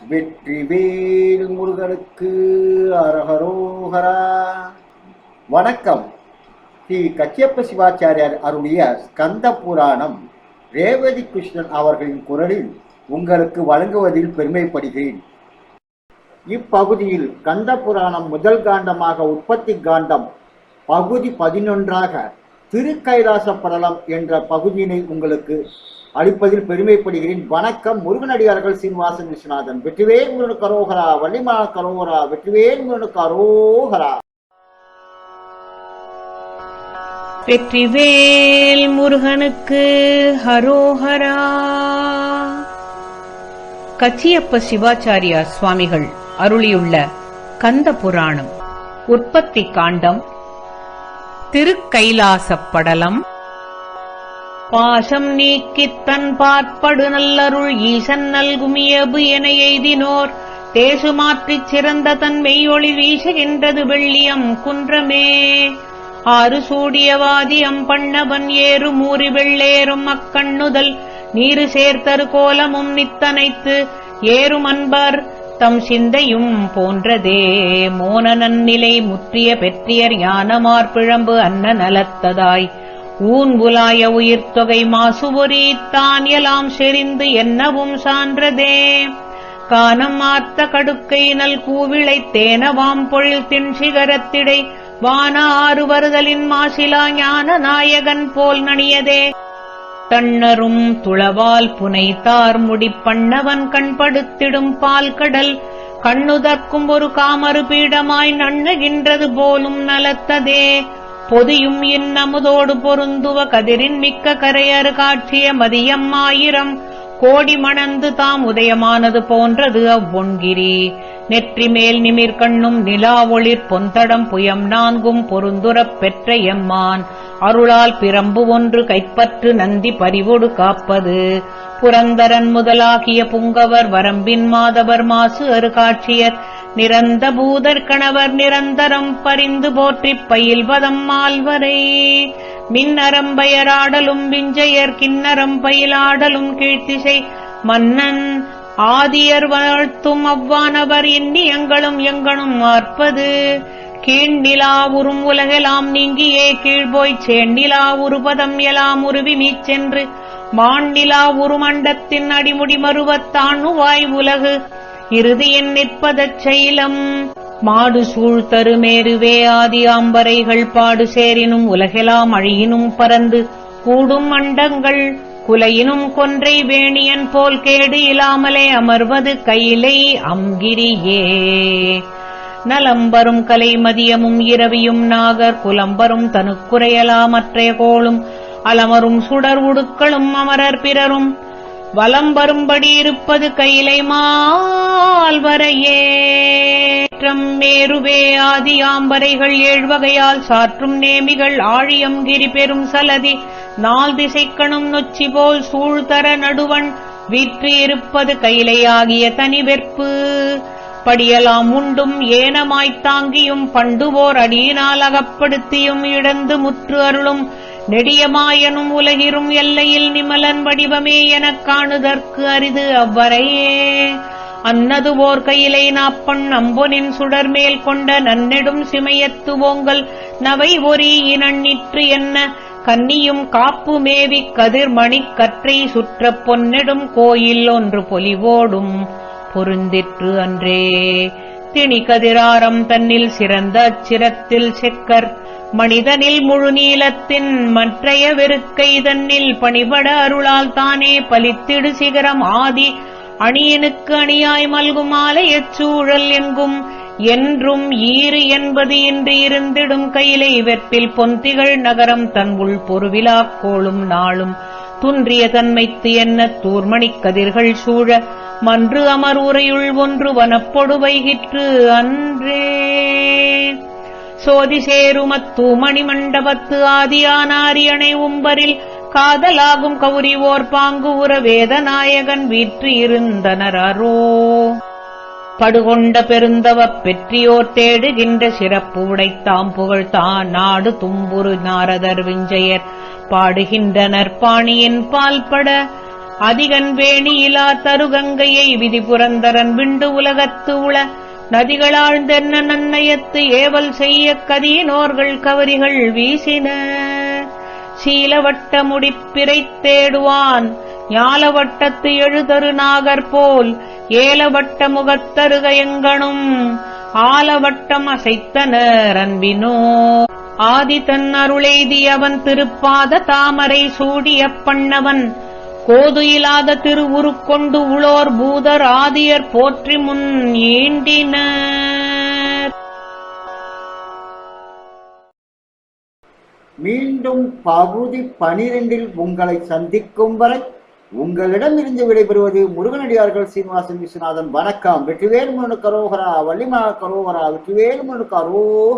வெற்றிவேல் முருகனுக்கு அரஹரோஹரா. வணக்கம். ஸ்ரீ கச்சியப்ப சிவாச்சாரியார் அருளிய ஸ்கந்த புராணம் ரேவதி கிருஷ்ணன் அவர்களின் குரலில் உங்களுக்கு வழங்குவதில் பெருமைப்படுகிறேன். இப்பகுதியில் கந்த புராணம் முதல் காண்டமாக உற்பத்தி காண்டம் பகுதி பதினொன்றாக திருக்கைலாச படலம் என்ற பகுதியினை உங்களுக்கு அளிப்பதில் பெருமைப்படுகிறேன். வணக்கம் முருகனடியார்கள் சீனிவாசன் விஸ்வநாதன். வெற்றிவேல் முருகனுக்கு கரோகரா வள்ளிமா கரோகரா வெற்றிவேல் முருகனு கரோகரா வெற்றிவேல் முருகனுக்கு ஹரோஹரா கச்சியப்ப சிவாச்சாரியா சுவாமிகள் அருளியுள்ள கந்த புராணம் உற்பத்தி காண்டம் திருக்கைலாசப் படலம் பாசம் நீக்கித் தன் பார்ப்படு நல்லருள் ஈசன் நல்குமியபு என எய்தினோர். தேசு மாற்றிச் சிறந்த தன் மெய்யொளி வீசுகின்றது வெள்ளியம் குன்றமே. ஆறு சூடியவாதி அம்பண்ணவன் ஏறு மூறி வெள்ளேறும் அக்கண்ணுதல். நீரு சேர்த்தரு கோலமும் நித்தனைத்து ஏறும் அன்பர் தம் சிந்தையும் போன்றதே. மோன நன்னிலை முற்றிய பெற்றியர் யானமார் பிழம்பு அன்ன நலத்ததாய். ஊன்புலாய உயிர்த்தொகை மாசுவொரி எலாம் செறிந்து என்னவும் சான்றதே. கானம் ஆர்த்த கடுக்கை நல் கூவிளை தேனவாம் பொழில் திண்சிகரத்திடை வான ஆறு வருதலின் மாசிலா ஞான நாயகன் போல் நணியதே. தன்னரும் துளவால் புனைத்தார் முடிப்பண்ணவன் கண்படுத்திடும் பால் கடல் கண்ணுதற்கும் ஒரு காமறு பீடமாய் நண்ணுகின்றது போலும் நலத்ததே. பொதியும் இன்னமுதோடு பொருந்துவ கதிரின் மிக்க கரையறு காட்சிய மதியம் ஆயிரம் கோடி மணந்து தாம் உதயமானது போன்றது அவ்வொன்கிரி. நெற்றி மேல் நிமிர் கண்ணும் நிலா ஒளிர் பொந்தடம் புயம் நான்கும் பொருந்துரப் பெற்ற எம்மான். அருளால் பிரம்பு ஒன்று கைப்பற்று நந்தி பறிவொடு காப்பது. புரந்தரன் முதலாகிய புங்கவர் வரம்பின் மாதவர் மாசு அருகாட்சியர் நிரந்த பூதர் கணவர் நிரந்தரம் பரிந்து போற்றிப் பயில்வதம் மால்வரை மின்னரம்பயராடலும் விஞ்சையர் கிண்ணரம் பயிலாடலும் கீழ்த்திசை மன்னன் ஆதியர் வாழ்த்தும் அவ்வானவர் எண்ணி எங்களும் எங்கனும் ஆர்ப்பது. கீழ்நிலா உறும் உலகெலாம் நீங்கியே கீழ்போய்ச் சேண்டிலா உருபதம் எலாம் உருவி மீச்சென்று மாண்டிலா உருமண்டத்தின் அடிமுடி மறுவத்தாணுவாய் உலகு. இறுதியின் நிற்பதச் செயலம். மாடு சூழ் தருமேருவே ஆதி ஆம்பரைகள் பாடு சேரினும் உலகெலாம் அழியினும் பறந்து கூடும் அண்டங்கள் குலையினும் கொன்றை வேணியன் போல் கேடு இல்லாமலே அமர்வது கையிலை அங்கிரியே நலம்பரும் கலை மதியமும் இரவியும் நாகர் குலம்பரும் தனுக்குறையலாமற்றைய கோளும் அலமரும் சுடர் உடுக்களும் அமரர் பிறரும் வலம் வரும்படி இருப்பது கையிலை மால்வரையே மேருவே ஆதி ஆம்பரைகள் ஏழ்வகையால் சாற்றும் நேமிகள் ஆழியம் கிரி பெரும் சலதி. நாள் திசைக்கணும் நொச்சி போல் சூழ்தர நடுவன் வீற்று இருப்பது கையிலையாகிய தனி வெற்பு. படியலாம் உண்டும் ஏனமாய்த் தாங்கியும் பண்டுவோர் அடியினால் அகப்படுத்தியும் இடந்து முற்று அருளும் நெடியமாயனும் உலகிரும் எல்லையில் நிமலன் வடிவமே எனக் காணுதற்கு அரிது அவ்வரையே அன்னது ஓர் கையிலை நாப்பண் அம்பொனின் சுடர்மேல் கொண்ட நன்னெடும் சிமையத்து ஓங்கல் நவை ஒரி இனண்ணிற்று என்ன? கன்னியும் காப்பு மேவிக் கதிர்மணிக் கற்றை சுற்றப் பொன்னெடும் கோயில் ஒன்று பொலிவோடும் பொருந்திற்று அன்றே. திணி கதிராரம் தன்னில் சிறந்த அச்சிரத்தில் செக்கர். மனிதனில் முழு நீளத்தின் மற்றைய வெறுக்கை தன்னில் பணிபட அருளால் தானே பலித்திடு சிகரம் ஆதி. அணியனுக்கு அணியாய் மல்கும் ஆலயச் சூழல் எங்கும். என்றும் ஈறு என்பது இன்று இருந்திடும் கையிலை வெற்பில் பொந்திகள் நகரம் தன் உள் பொருவிலாக் கோளும் நாளும். துன்றிய தன்மைத்து என்ன தூர்மணிக் கதிர்கள் சூழ மன்று அமருரையுள் ஒன்று வனப்பொடு வைகிற்று அன்றே. சோதி சேருமத்தூ மண்டபத்து ஆதியானாரியணை உம்பரில் காதலாகும் கௌரி ஓர் பாங்கு உற வேதநாயகன் வீற்று இருந்தனரோ படுகொண்ட பெருந்தவப் பெற்றியோர் தேடுகின்ற சிறப்பு உடைத்தாம் புகழ்தான். நாடு தும்புரு நாரதர் விஞ்சையர். பாடுகின்றனர் பாணியின் பால்பட அதிகன் வேணியிலா தருகங்கையை விதிபுரந்தரன் விண்டு உலகத்து உள. நதிகளாழ்ந்தென்ன நன்னயத்து ஏவல் செய்ய கதியினோர்கள் கவரிகள் வீசின. சீலவட்ட முடிப்பிரைத் தேடுவான். ஞாலவட்டத்து எழுதரு நாகர் போல் ஏலவட்ட முகத்தருக எங்கனும் ஆலவட்டம் அசைத்தனர் அன்பினோ ஆதி தன் அருளெய்தி அவன் திருப்பாத தாமரை சூடிய பண்ணவன். கோதுயிலாத திருவுருக்கொண்டு உளோர் பூதர் ஆதியர் போற்றி முன் ஈண்டினர் மீண்டும் பகுதி பனிரெண்டில் உங்களை சந்திக்கும் வரை உங்களிடம் இருந்து விடைபெறுவது முருகனடியார்கள் சீனிவாசன் விஸ்வநாதன். வணக்கம். வெற்றிவேல் முருகன் கரோகரா வள்ளிமா கரோகரா வெற்றிவேல் முருகன் கரோகரா.